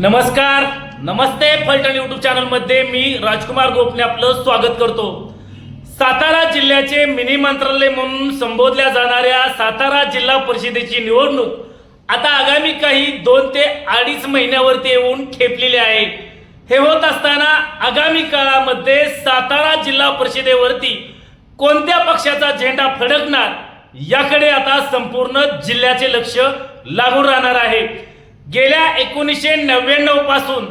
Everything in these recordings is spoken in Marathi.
नमस्कार नमस्ते फलटण युट्यूब चॅनलमध्ये मी राजकुमार गोपने आपलं स्वागत करतो. सातारा जिल्ह्याचे मिनी मंत्रालय म्हणून संबोधल्या जाणाऱ्या सातारा जिल्हा परिषदेची निवडणूक आता आगामी काही दोन ते अडीच महिन्यावरती येऊन ठेपलेली आहे. हे होत असताना आगामी काळामध्ये सातारा जिल्हा परिषदेवरती कोणत्या पक्षाचा झेंडा फडकणार याकडे आता संपूर्ण जिल्ह्याचे लक्ष लागून राहणार आहे. गेल्या एकोणीसशे नव्याण्णवपासून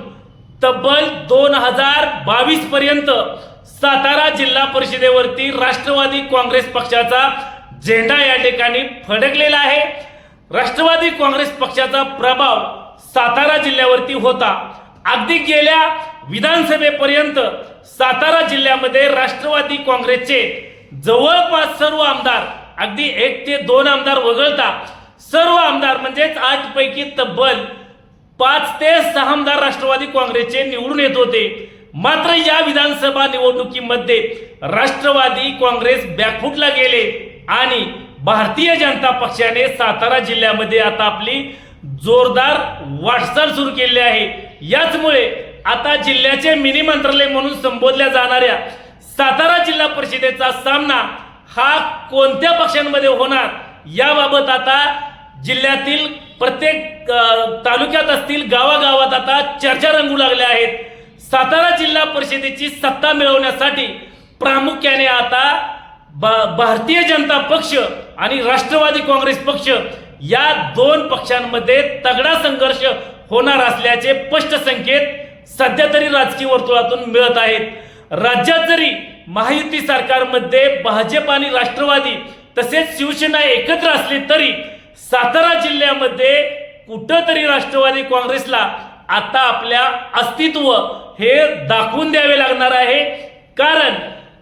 तब्बल दोन हजार बावीस पर्यंत सातारा जिल्हा परिषदेवरती राष्ट्रवादी काँग्रेस पक्षाचा झेंडा या ठिकाणी फडकलेला आहे. राष्ट्रवादी काँग्रेस पक्षाचा प्रभाव सातारा जिल्ह्यावरती होता. अगदी गेल्या विधानसभेपर्यंत सातारा जिल्ह्यामध्ये राष्ट्रवादी काँग्रेसचे जवळपास सर्व आमदार अगदी एक ते दोन आमदार वगळता सर्व आमदार म्हणजेच आठ पैकी तब्बल पाच ते सहा आमदार राष्ट्रवादी काँग्रेसचे निवडून येत होते. मात्र या विधानसभा निवडणुकीमध्ये राष्ट्रवादी काँग्रेस बॅकफुटला गेले आणि भारतीय जनता पक्षाने सातारा जिल्ह्यामध्ये आता आपली जोरदार वाटचाल सुरू केली आहे. याचमुळे आता जिल्ह्याचे मिनी मंत्रालय म्हणून संबोधल्या जाणाऱ्या सातारा जिल्हा परिषदेचा सामना हा कोणत्या पक्षांमध्ये होणार याबाबत आता जिल्ह्यातील प्रत्येक तालुक्यात असतील गावागावात आता चर्चा रंगू लागल्या आहेत. सातारा जिल्हा परिषदेची सत्ता मिळवण्यासाठी प्रामुख्याने आता भा- भारतीय जनता पक्ष आणि राष्ट्रवादी काँग्रेस पक्ष या दोन पक्षांमध्ये तगडा संघर्ष होणार असल्याचे स्पष्ट संकेत सध्या तरी राजकीय वर्तुळातून मिळत आहेत. राज्यात जरी महायुती सरकारमध्ये भाजप आणि राष्ट्रवादी तसेच शिवसेना एकत्र असली तरी सातारा जिल्ह्यामध्ये कुठंतरी राष्ट्रवादी काँग्रेसला आता आपल्या अस्तित्व हे दाखवून द्यावे लागणार आहे. कारण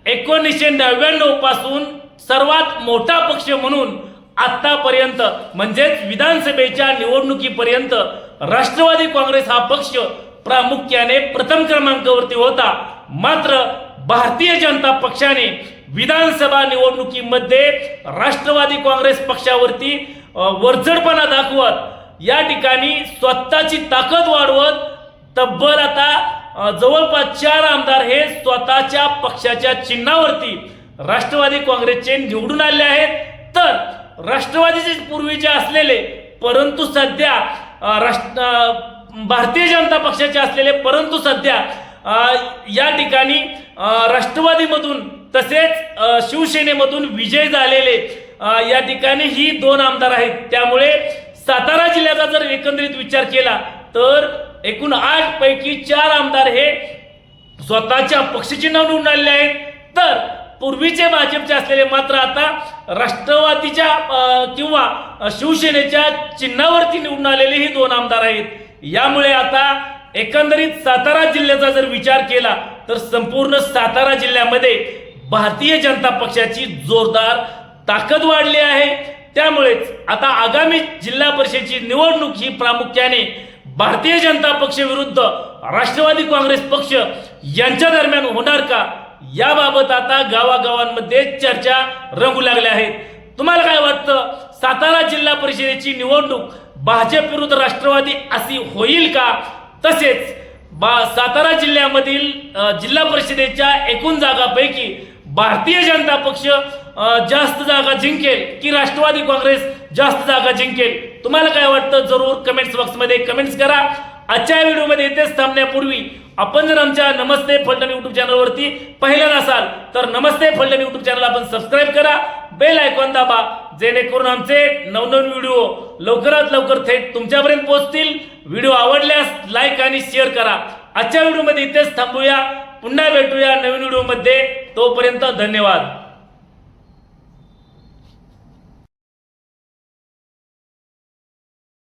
एकोणीसशे नव्याण्णवपासून सर्वात मोठा पक्ष म्हणून आतापर्यंत म्हणजेच विधानसभेच्या निवडणुकीपर्यंत राष्ट्रवादी काँग्रेस हा पक्ष प्रामुख्याने प्रथम क्रमांकावरती होता. मात्र भारतीय जनता पक्षाने विधानसभा निवडणुकीमध्ये राष्ट्रवादी काँग्रेस पक्षावरती वरचढपणा दाखवत. या ठिकाणी स्वतःची ताकद वाढवत. तब्बल आता जवळपास चार आमदार हे स्वतःच्या पक्षाच्या चिन्हावरती राष्ट्रवादी काँग्रेसचे निवडून आले आहेत. तर राष्ट्रवादीचे पूर्वीचे असलेले परंतु सध्या राष्ट्र भारतीय जनता पक्षाचे असलेले परंतु सध्या या ठिकाणी राष्ट्रवादीमधून तसेच शिवसेनेमधून विजय झालेले या ठिकाणी ही दोन आमदार आहेत. त्यामुळे सातारा जिल्ह्याचा जर एकंदरीत विचार केला तर एकूण आठ पैकी चार आमदार हे स्वतःच्या पक्षचिन्ह निवडून आलेले आहेत. तर पूर्वीचे भाजपचे असलेले मात्र आता राष्ट्रवादीच्या किंवा शिवसेनेच्या चिन्हावरती निवडून आलेले ही दोन आमदार आहेत. यामुळे आता एकंदरीत सातारा जिल्ह्याचा जर विचार केला तर संपूर्ण सातारा जिल्ह्यामध्ये भारतीय जनता पक्षाची जोरदार ताकद वाढली आहे. त्यामुळेच आता आगामी जिल्हा परिषदेची निवडणूक ही प्रामुख्याने भारतीय जनता पक्ष विरुद्ध राष्ट्रवादी काँग्रेस पक्ष यांच्या दरम्यान होणार का? याबाबत आता गावागावांमध्ये चर्चा रंगू लागल्या आहेत. तुम्हाला काय वाटतं? सातारा जिल्हा परिषदेची निवडणूक भाजप विरुद्ध राष्ट्रवादी अशी होईल का? तसेच बा सातारा जिल्ह्यामधील जिल्हा परिषदेच्या एकूण जागापैकी भारतीय जनता पक्ष जास्त जागा जिंकेल की राष्ट्रवादी काँग्रेस जास्त जागा जिंकेल? तुम्हाला काय वाटतं? जरूर कमेंट्स बॉक्समध्ये कमेंट्स करा. आजच्या व्हिडिओमध्ये इथेच थांबण्यापूर्वी आपण जर आमच्या नमस्ते फलटण युट्यूब चॅनलवरती पहिला नसाल तर नमस्ते फलटण युट्यूब चॅनल आपण सबस्क्राईब करा. बेल आयकॉन दाबा जेणेकरून आमचे नवनवीन व्हिडिओ लवकरात लवकर थेट तुमच्यापर्यंत पोहोचतील. व्हिडिओ आवडल्यास लाईक आणि शेअर करा. आजच्या व्हिडिओमध्ये इथेच थांबूया. पुन्हा भेटूया नवीन व्हिडिओमध्ये. तोपर्यंत धन्यवाद.